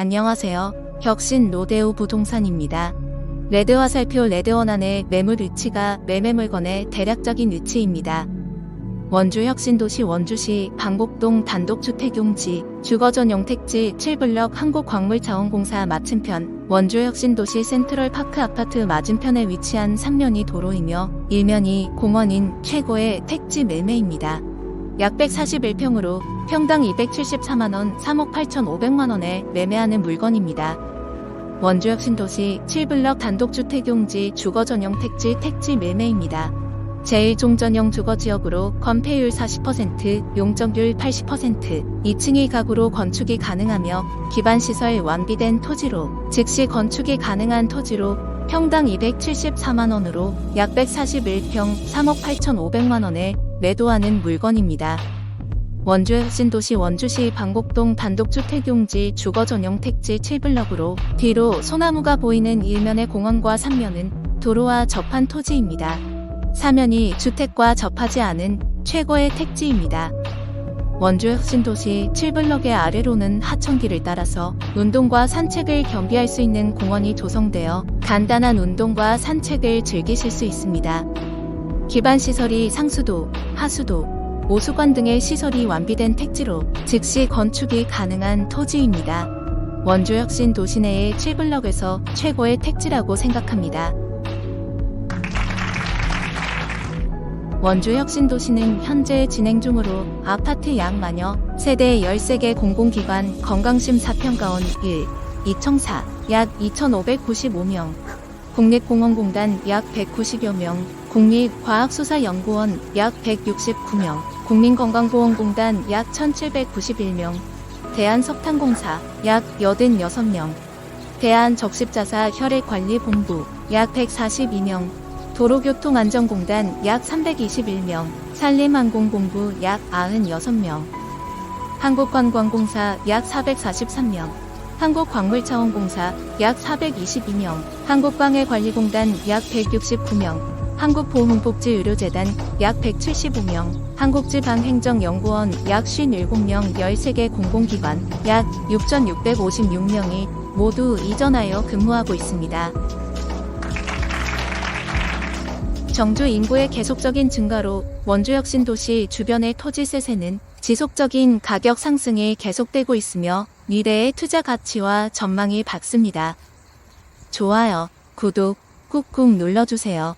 안녕하세요. 혁신 로데오 부동산입니다. 레드 화살표 레드 원 안의 매물 위치가 매매 물건의 대략적인 위치입니다. 원주 혁신도시 원주시 방곡동 단독주택용지 주거전용 택지 7블럭 한국광물자원공사 맞은편 원주 혁신도시 센트럴파크 아파트 맞은편에 위치한 3면이 도로이며 1면이 공원인 최고의 택지 매매입니다. 약 141평으로 평당 274만원 3억 8,500만원에 매매하는 물건입니다. 원주혁신도시 7블럭 단독주택용지 주거전용 택지 택지 매매입니다. 제1종전용 주거지역으로 건폐율 40%, 용적률 80%, 2층이 가구로 건축이 가능하며 기반시설 완비된 토지로 즉시 건축이 가능한 토지로 평당 274만원으로 약 141평 3억 8,500만원에 매도하는 물건입니다. 원주 혁신도시 원주시 방곡동 단독주택용지 주거전용 택지 7블럭으로 뒤로 소나무가 보이는 일면의 공원과 3면은 도로와 접한 토지입니다. 사면이 주택과 접하지 않은 최고의 택지입니다. 원주 혁신도시 7블럭의 아래로는 하천길을 따라서 운동과 산책을 겸비할 수 있는 공원이 조성되어 간단한 운동과 산책을 즐기실 수 있습니다. 기반시설이 상수도, 하수도, 오수관 등의 시설이 완비된 택지로 즉시 건축이 가능한 토지입니다. 원주 혁신 도시 내의 7블럭에서 최고의 택지라고 생각합니다. 원주 혁신도시는 현재 진행 중으로 아파트 약 만여, 세대 13개 공공기관 건강심 사평가원 1, 이청사 약 2,595명, 국립공원공단 약 190여 명, 국립과학수사연구원 약 169명, 국민건강보험공단 약 1,791명, 대한석탄공사 약 86명, 대한적십자사 혈액관리본부 약 142명, 도로교통안전공단 약 321명, 산림항공본부 약 96명, 한국관광공사 약 443명, 한국광물차원공사 약 422명, 한국광해관리공단 약 169명, 한국보훈복지의료재단 약 175명, 한국지방행정연구원 약 57명 13개 공공기관 약 6,656명이 모두 이전하여 근무하고 있습니다. 정주 인구의 계속적인 증가로 원주 혁신 도시 주변의 토지 세세는 지속적인 가격 상승이 계속되고 있으며 미래의 투자 가치와 전망이 밝습니다. 좋아요, 구독 꾹꾹 눌러주세요.